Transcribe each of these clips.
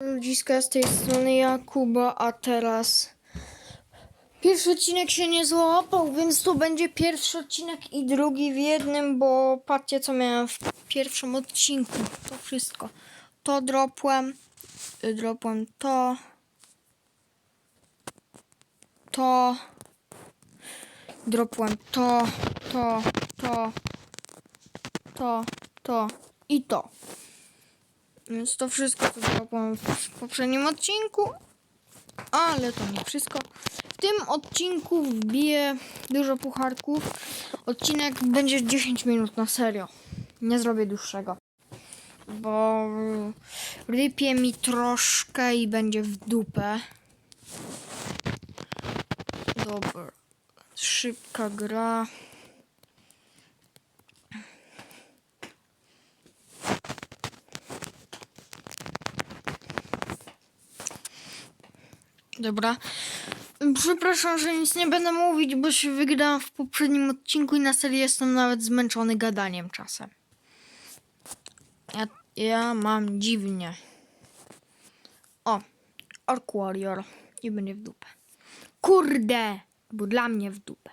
Ludziska z tej strony Jakuba, a teraz pierwszy odcinek się nie złapał, więc to będzie pierwszy odcinek i drugi w jednym, bo patrzcie co miałem w pierwszym odcinku. To wszystko. To dropłem, y, dropłem to, to, dropłem to, to, to, to, to i to. Więc to wszystko, co zrobiłam w poprzednim odcinku. Ale to nie wszystko. W tym odcinku wbiję dużo pucharków. Odcinek będzie 10 minut na serio. Nie zrobię dłuższego. Bo rypie mi troszkę i będzie w dupę. Dobra. Szybka gra. Dobra. Przepraszam, że nic nie będę mówić, bo się wygrałam w poprzednim odcinku i na serio jestem nawet zmęczony gadaniem czasem. Ja, ja mam dziwnie. O, Ork Warrior. I będzie w dupę. Kurde! Bo dla mnie w dupę.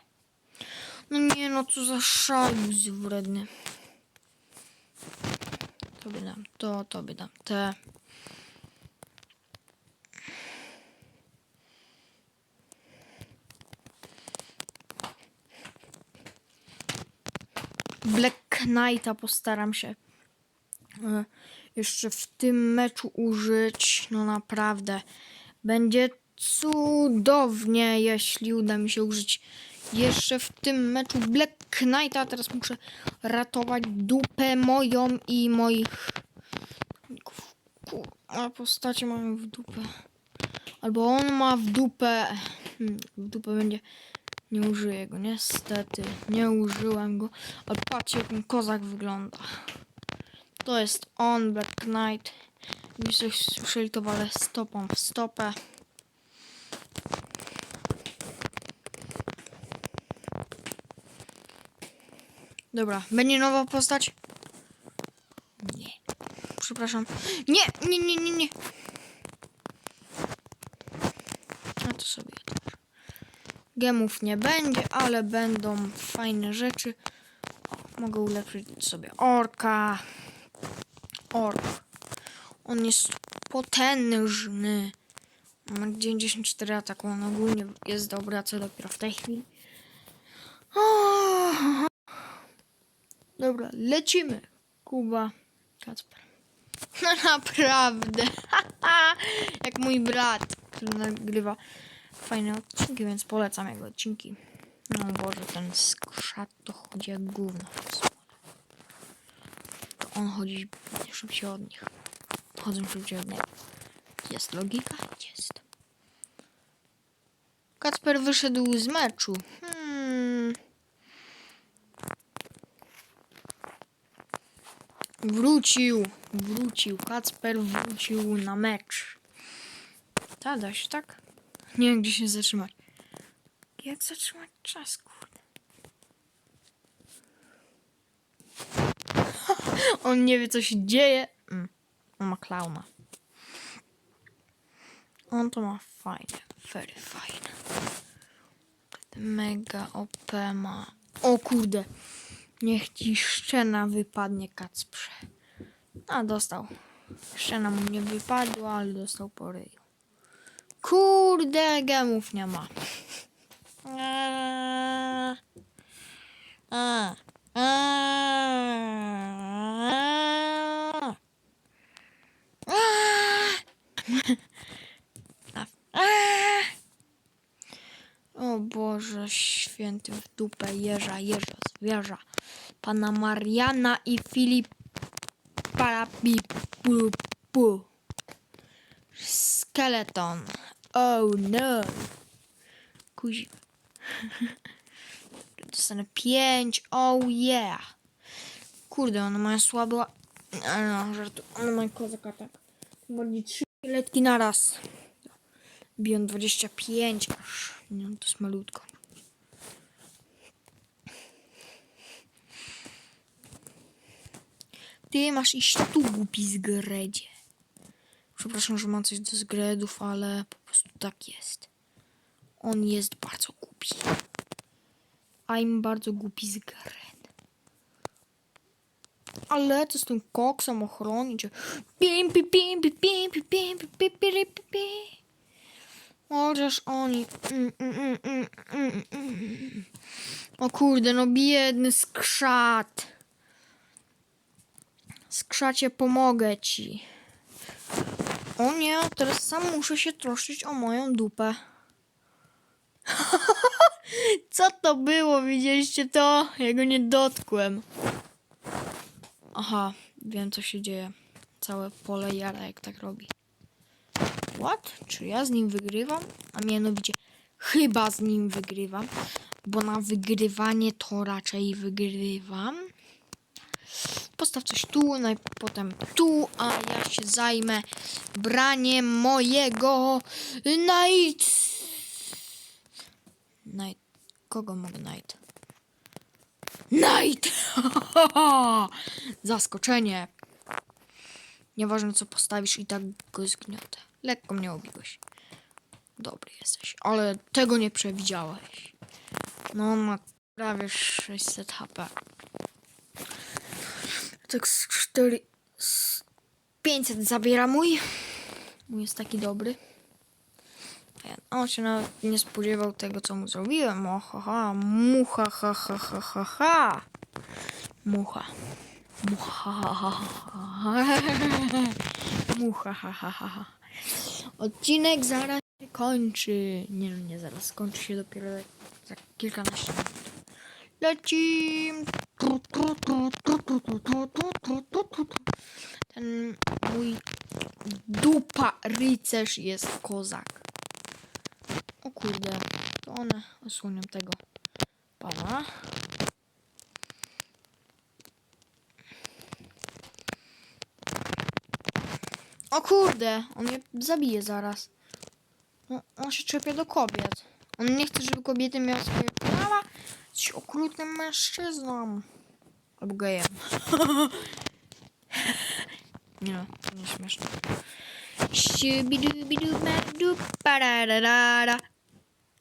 No nie no, co za szalus wredny. Tobie dam to, tobie dam te. Black Knighta postaram się e, jeszcze w tym meczu użyć. No naprawdę. Będzie cudownie, jeśli uda mi się użyć jeszcze w tym meczu Black Knighta. Teraz muszę ratować dupę moją i moich. A postacie mają w dupę. Albo on ma w dupę. Hmm, w dupę będzie. Nie użyję go, niestety. Nie użyłem go. Ale patrzcie, jak ten kozak wygląda. To jest on, Black Knight. Mi coś słyszeli, to walę stopą w stopę. Dobra, będzie nowa postać? Nie. Przepraszam. Nie, nie, nie, nie, nie. A to sobie odłożę. Gemów nie będzie, ale będą fajne rzeczy. Mogę ulepszyć sobie orka. Ork. On jest potężny. Ma 94 ataku. On ogólnie jest dobry, a co dopiero w tej chwili. Dobra, lecimy. Kuba. Kacper. No naprawdę. Jak mój brat, który nagrywa fajne odcinki, więc polecam jego odcinki. No Boże, ten skrzat to chodzi jak gówno. To on chodzi szybciej od nich. Chodzą szybciej od niego. Jest logika? Jest. Kacper wyszedł z meczu. Hmm. Wrócił. Wrócił. Kacper wrócił na mecz. Ta da się, tak? Nie wiem, gdzie się zatrzymać. Jak zatrzymać czas, kurde? On nie wie, co się dzieje. Mm. On ma klauna. On to ma fajne. Very fajne. Mega OP ma. O kurde. Niech ci szczena wypadnie, Kacprze. A, dostał. Szczena mu nie wypadła, ale dostał po ryju. Kurde, gemów nie ma. O Boże święty w dupę jeża, jeża, zwierza. Pana Mariana i Filip Parapipu. Skeleton. Oh no. Kuzi. Dostanę pięć. Oh yeah. Kurde, one mają słabe... ła- Ale no, żartu. One mają kozaka tak. Bardziej trzy letki na raz. Biją 25 aż. Nie, to jest malutko. Ty masz iść tu, głupi zgredzie. Przepraszam, że mam coś do zgredów, ale po prostu tak jest. On jest bardzo głupi. I'm bardzo głupi zgred. Ale to z tym koksem ochronić. Pim, pim, pim, pim, pim, pim, pim, pim, pim, pim, pim, pim. Chociaż oni... Mm, mm, mm. O kurde, no biedny skrzat. Skrzacie, pomogę ci. O nie, teraz sam muszę się troszczyć o moją dupę. Co to było? Widzieliście to? Ja go nie dotkłem. Aha, wiem co się dzieje. Całe pole jara jak tak robi. What? Czy ja z nim wygrywam? A mianowicie chyba z nim wygrywam, bo na wygrywanie to raczej wygrywam. Postaw coś tu, no i potem tu, a ja się zajmę braniem mojego Night. Night. Kogo mogę Night? Night! Zaskoczenie. Nieważne co postawisz i tak go zgniotę. Lekko mnie obiłeś. Dobry jesteś, ale tego nie przewidziałeś. No ma prawie 600 HP. Tak z 4... Z 500 zabiera mój. Mój jest taki dobry. On się nawet nie spodziewał tego, co mu zrobiłem. O, ha, ha. Mucha, ha, ha, ha, ha, ha. Mucha. Mucha, ha, ha, ha, ha. Mucha, ha, ha, ha, ha. Odcinek zaraz się kończy. Nie, no nie zaraz. Kończy się dopiero za kilkanaście minut. Lecim. Ten mój dupa rycerz jest kozak. O kurde, to one osłonią tego pana. O kurde, on mnie zabije zaraz. No, on się czepia do kobiet. On nie chce, żeby kobiety miały swoje prawa. Jesteś okrutnym mężczyzną. Albo gejem. nie no, nie śmieszne.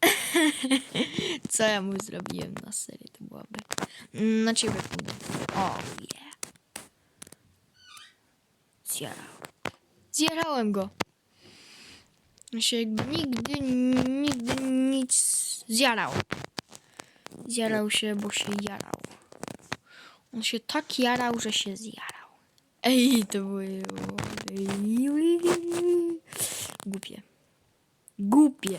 Co ja mu zrobiłem na serio, to byłaby. Na ciebie pójdę. O, yeah. Zjarał. Zjarałem go. On się nigdy, nigdy nic zjarał. Zjarał się, bo się jarał. On się tak jarał, że się zjarał. Ej, to było... Głupie. Głupie.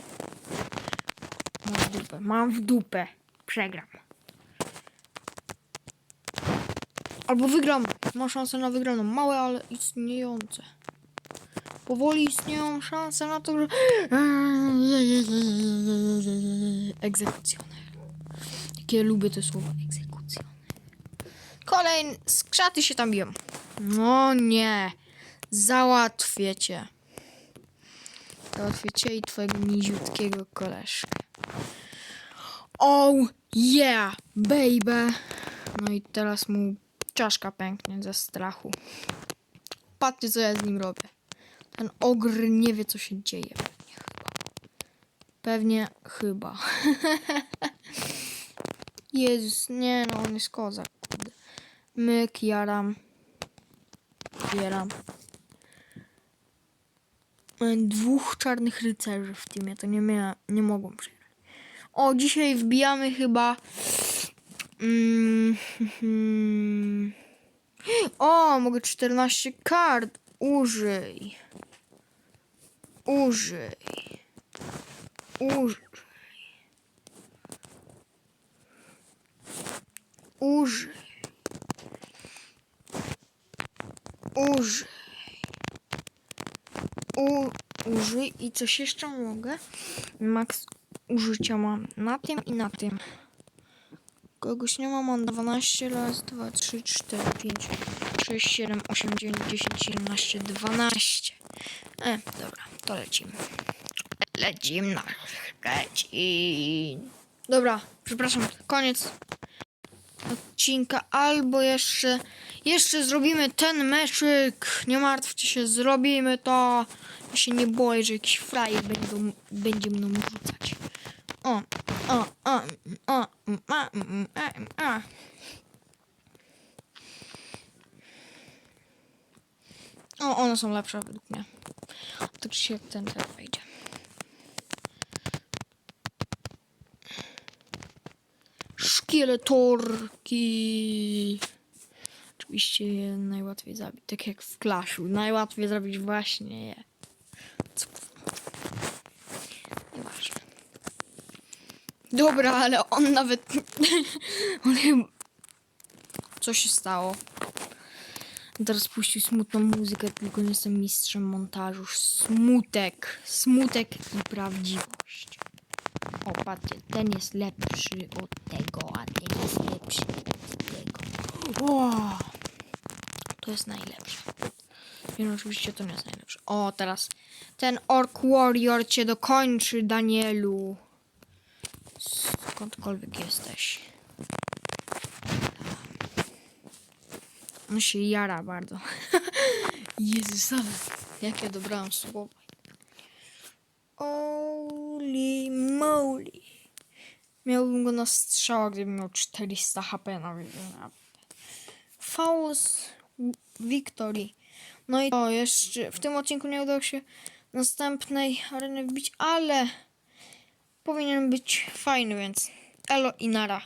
Mam w dupę. Mam w dupę. Przegram. Albo wygram. Mam szansę na wygraną. Małe, ale istniejące. Powoli istnieją szanse na to, że... Egzekucjoner. Jakie lubię te słowa. Egzekucjoner. Kolejny. Skrzaty się tam biją. No nie. Załatwię cię. Załatwię cię i twojego niziutkiego koleżkę. Oh yeah, baby. No i teraz mu czaszka pęknie ze strachu. Patrzcie, co ja z nim robię. Ten ogr nie wie, co się dzieje. Pewnie chyba. Pewnie chyba. Jezus, nie no, on jest kozak. Myk, jaram. Mam Dwóch czarnych rycerzy w teamie, to nie, mia- nie mogą przyjechać. O, dzisiaj wbijamy chyba... Mm, o, mogę 14 kart. Użyj. Użyj. Użyj. Użyj. Użyj. U, użyj i coś jeszcze mogę? Max użycia mam na tym i na tym. Kogoś nie mam, mam 12, raz, 2, 3, 4, 5, 6, 7, 8, 9, 10, 11, 12. E, dobra, to lecimy. Lecimy na Szczecin. Dobra, przepraszam, koniec. Odcinka, albo jeszcze, jeszcze zrobimy ten meczyk. Nie martwcie się, zrobimy to. Ja się nie boję, że jakiś frajer będą, będzie mną rzucać. O, o, o, o, a, a, a. O, one są lepsze według mnie. Tak czy jak ten teraz wejdzie. Szkieletorki. Oczywiście je najłatwiej zabić, tak jak w Clashu. Najłatwiej zrobić właśnie je. Nieważne. Dobra, ale on nawet... Co się stało? Teraz puścił smutną muzykę, tylko nie jestem mistrzem montażu. Smutek. Smutek i prawdziwość. O, patrzcie, ten jest lepszy od tego, a ten jest lepszy od tego. O, to jest najlepsze. Wiem, oczywiście to nie jest najlepsze. O, teraz ten Orc Warrior cię dokończy, Danielu. Skądkolwiek jesteś. On się jara bardzo. Jezus, jak ja dobrałam słowa. Miałbym go na strzała, gdybym miał 400 HP na Faust Victory. No i to jeszcze w tym odcinku nie udało się następnej areny wbić, ale powinien być fajny, więc elo i nara.